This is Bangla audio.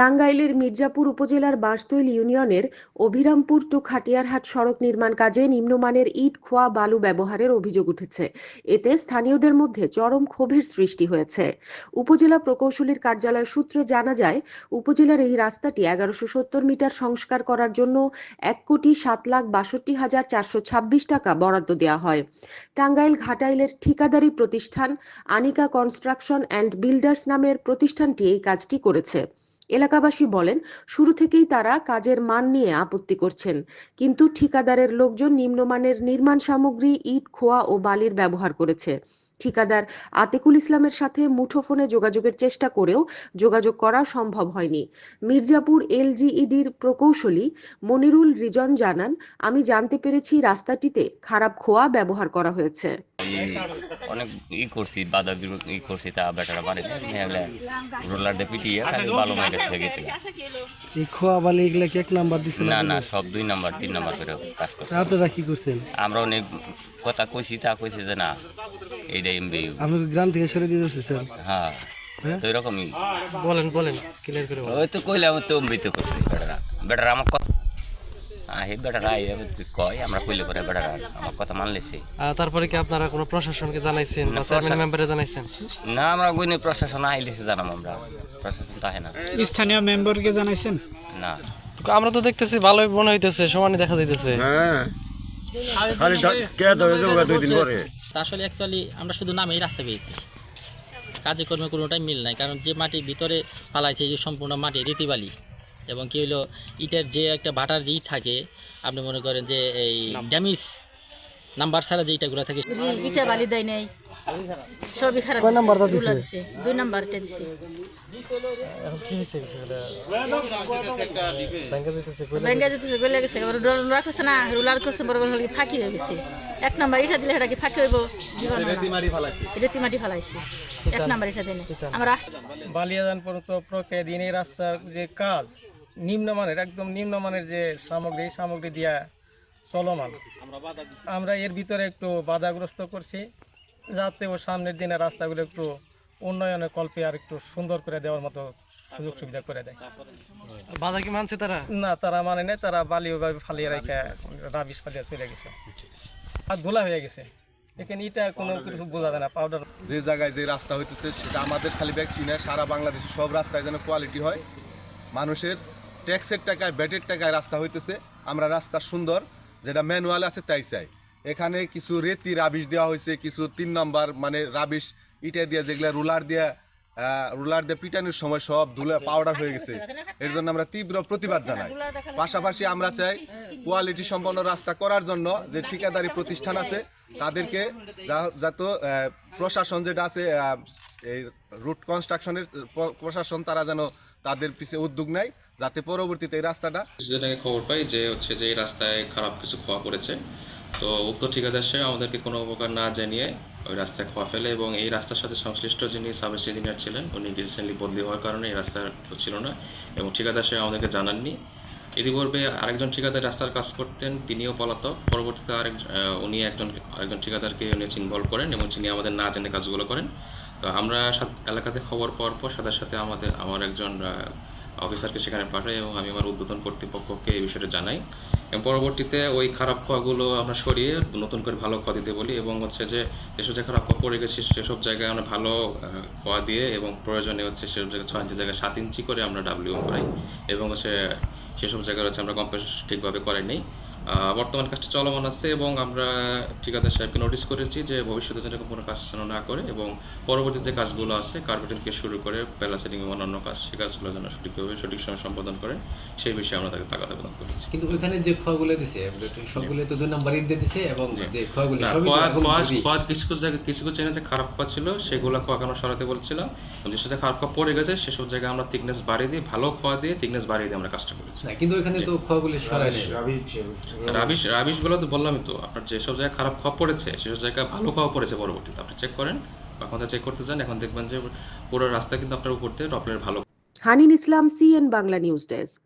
টাঙ্গাইলের মির্জাপুর উপজেলার বাঁশতৈল ইউনিয়নের অভিরামপুর টু খাটিয়ারহাট সড়ক নির্মাণ কাজে নিম্নমানের ইট, খোয়া, বালু ব্যবহারের অভিযোগ উঠেছে। এতে স্থানীয়দের মধ্যে চরম ক্ষোভের সৃষ্টি হয়েছে। উপজেলা প্রকৌশলীর কার্যালয় সূত্রে জানা যায়, উপজেলার এই রাস্তাটি এগারোশো সত্তর মিটার সংস্কার করার জন্য এক কোটি সাত লাখ বাষট্টি হাজার চারশো ছাব্বিশ টাকা বরাদ্দ দেওয়া হয়। টাঙ্গাইল ঘাটাইলের ঠিকাদারি প্রতিষ্ঠান আনিকা কনস্ট্রাকশন অ্যান্ড বিল্ডার্স নামের প্রতিষ্ঠানটি এই কাজটি করেছে। এলাকাবাসী বলেন, শুরু থেকেই তারা কাজের মান নিয়ে আপত্তি করছেন। কিন্তু ঠিকাদারের লোকজন নিম্নমানের নির্মাণ সামগ্রী, ইট, খোয়া ও বালির ব্যবহার করেছে। ঠিকাদার আতিকুল ইসলামের সাথে মুঠোফোনে যোগাযোগের চেষ্টা করেও যোগাযোগ করা সম্ভব হয়নি। মির্জাপুর এলজিইডির প্রকৌশলী মনিরুল রিজন জানান আমি জানতে পেরেছি রাস্তাটিতে খারাপ খোয়া ব্যবহার করা হয়েছে। অনেক ই করছি বাধা ই করছি তা বেটারা বাড়ি রোলার দিয়ে পিটিয়ে খালি ভালো মাইরে হয়ে গেছে এই খোয়া বালি এগুলা কি এক নাম্বার দিচ্ছে না না সব দুই নাম্বার তিন নাম্বার করে কাজ করছে। আপনারা কি করছেন? আমরা অনেক কথা কইছি তা কইছে যে না এইটা এমবি আমি গ্রাম থেকে সরে দিয়ে ধরছি স্যার। হ্যাঁ হ্যাঁ? তো এরকমই। বলেন বলেন ক্লিয়ার করে ওই তো কইলাম তো এমবিতে করছি বেটারা। বেটারা আমার কথা আহে বেটারা কয় আমরা কইলে পরে বেটারা আমার কথা মানলে সে তারপরে কি আপনারা কোনো প্রশাসনকে জানাইছেন বা চেয়ারম্যান মেম্বারে জানাইছেন? না আমরা কইনি প্রশাসন আইলে সে জানাম আমরা। প্রশাসন তাহে না। স্থানীয় মেম্বারকে জানাইছেন? না। আমরা তো দেখতেছি ভালোই মনে হইতেছে সমানই দেখা যাইতেছে। হ্যাঁ। খালি ডা- কে ধরে দেবো দুই দিন পরে? আসলে অ্যাকচুয়ালি আমরা শুধু নামেই রাস্তা পেয়েছি। কাজে কর্মে কোনোটাই মিল নাই কারণ যে মাটির ভিতরে পালাইছে যে সম্পূর্ণ মাটি রীতিবালি এবং কি হলো ইটের যে একটা ভাটার যে ইট থাকে আপনি মনে করেন যে এই ড্যামিস নাম্বার ছাড়া যে ইটাগুলো থাকে ইটা বালি দেয় নাই। সবই খারাপ কয় নাম্বারটা দিছে? দুই নাম্বারটা দিছে এখন কি হয়েছে বিষয়টা? ব্যাংকে যাইতেছে কইলে ব্যাংকে যেতেছে গলে গেছে এবার করছে না রুলার করছে বড় বড় ফাঁকি হয়ে গেছে? এক নাম্বার ইটা দিলে সেটা কি ফাঁকি হইব? জীবন রেতি মাটি ফালাইছে। এক নাম্বার ইটা দেয় নাই। রাস্তা বালিয়াজান পর্যন্ত প্রক্রিয়া দিন এই রাস্তার যে কাজ নিম্নমানের একদম নিম্নমানের যে সামগ্রী সামগ্রী দিয়া চলমান। আমরা এর ভিতরে একটু বাধাগ্রস্ত করছি। যাতে ও সামনের দিনে রাস্তাগুলো একটু উন্নয়নের কল্পে আর একটু সুন্দর করে দেওয়ার মতো সুযোগ সুবিধা করে দেয়। বাধা কি মানছে তারা? না তারা মানে নাই তারা বালি ওভাবে ফালিয়ে রেখে রাবিশ ফালিয়ে চলে গেছে। আর ধুলা হয়ে গেছে। এখানে এটা কোনো কিছু বোঝা যায় না পাউডার যে জায়গায় যে রাস্তা হইতেছে সেটা আমাদের খালি ব্যক্তি না সারা বাংলাদেশে সব রাস্তায় যেন কোয়ালিটি হয়। মানুষের ট্যাক্সের টাকায় ব্যাটের টাকায় রাস্তা হইতেছে। আমরা রাস্তা সুন্দর যেটা ম্যানুয়াল আছে তাই চাই। এখানে কিছু রেতি রাবিশ দেওয়া হয়েছে, কিছু তিন নম্বর মানে রাবিশ ইটা দিয়ে যেগুলো রুলার দিয়ে রুলার দিয়ে পিটানোর সময় সব ধুলে পাউডার হয়ে গেছে। এর জন্য আমরা তীব্র প্রতিবাদ জানাই। পাশাপাশি আমরা চাই কোয়ালিটি সম্পন্ন রাস্তা করার জন্য যে ঠিকাদারি প্রতিষ্ঠান আছে, তাদেরকে যাতে প্রশাসন যেটা আছে এই রুট কনস্ট্রাকশনের প্রশাসন তারা যেন তাদের পিছে উদ্যোগ নেয়, যাতে পরবর্তীতে এই রাস্তাটা খবর পাই যে হচ্ছে যে এই রাস্তায় খারাপ কিছু খোয়া পড়েছে। তো উক্ত ঠিকাদার আমাদেরকে কোনো উপকার না জানিয়ে ওই রাস্তায় খোয়া ফেলে এবং এই রাস্তার সাথে সংশ্লিষ্ট যিনি সাব ইঞ্জিনিয়ার ছিলেন, উনি রিসেন্টলি বদলি হওয়ার কারণে এই রাস্তা ছিল না এবং ঠিকাদার আমাদেরকে জানাননি। ইতিপূর্বে আরেকজন ঠিকাদার রাস্তার কাজ করতেন, তিনিও পলাতক। পরবর্তীতে আরেক উনি একজন, আরেকজন ঠিকাদারকে উনি ইনভলভ করেন এবং তিনি আমাদের না জেনে কাজগুলো করেন। তো আমরা এলাকাতে খবর পাওয়ার পর সাথে সাথে আমাদের, আমার একজন অফিসারকে সেখানে পাঠাই এবং আমি আমার উদ্বোধন কর্তৃপক্ষকে এই বিষয়টা জানাই। এবং পরবর্তীতে ওই খারাপ খোয়াগুলো আমরা সরিয়ে নতুন করে ভালো খোয়া দিতে বলি এবং হচ্ছে যে যেসব যে খারাপ খোয়া পড়ে গেছি, সেসব জায়গায় আমরা ভালো খোয়া দিয়ে এবং প্রয়োজনে হচ্ছে সেসব জায়গায় ছয় ইঞ্চি জায়গায় সাত ইঞ্চি করে আমরা ডাব্লিউ করাই এবং হচ্ছে সেসব জায়গায় হচ্ছে আমরা কম্পেস ঠিকভাবে করাই নেই। বর্তমান কাজটা চলমান আছে এবং আমরা ঠিকাদার সাহেবকে নোটিশ করেছি যে ভবিষ্যতে যেন কোনো কাজ যেন না করে এবং পরবর্তী যে কাজগুলো আছে কার্পেটিং থেকে শুরু করে প্যালা সেটিং এবং অন্যান্য কাজ সেই কাজগুলো যেন সঠিকভাবে সঠিক সময় সম্পাদন করেন সেই বিষয়ে আমরা তাকে তাগাদা প্রদান করেছি। কিন্তু ওইখানে যে ক্ষয়গুলো দিছে সবগুলো তো দুই নাম্বার ইট দিয়ে দিছে এবং যে তো খোয়া- কিছু কিছু জায়গায় কিছু কিছু জায়গায় যে খারাপ খোয়া ছিল সেগুলো খোয়া কেন সরাতে বলছিলাম। এবং যেসব জায়গায় খারাপ খোয়া পড়ে গেছে সেসব জায়গায় আমরা থিকনেস বাড়িয়ে দিয়ে ভালো খোয়া দিয়ে থিকনেস বাড়িয়ে দিয়ে আমরা কাজটা করেছি। না কিন্তু ওইখানে তো ক্ষয়গুলো সরাই নেই রাবিশ রাবিশগুলো তো বললামই তো আপনার যেসব জায়গায় খারাপ খাওয়া পড়েছে সেসব জায়গায় ভালো খাওয়া পড়েছে পরবর্তীতে। আপনি চেক করেন এখন চেক করতে যান এখন দেখবেন যে পুরো রাস্তা কিন্তু আপনার উপর দিয়ে ডপলের ভালো। Hanin Islam CN Bangla news desk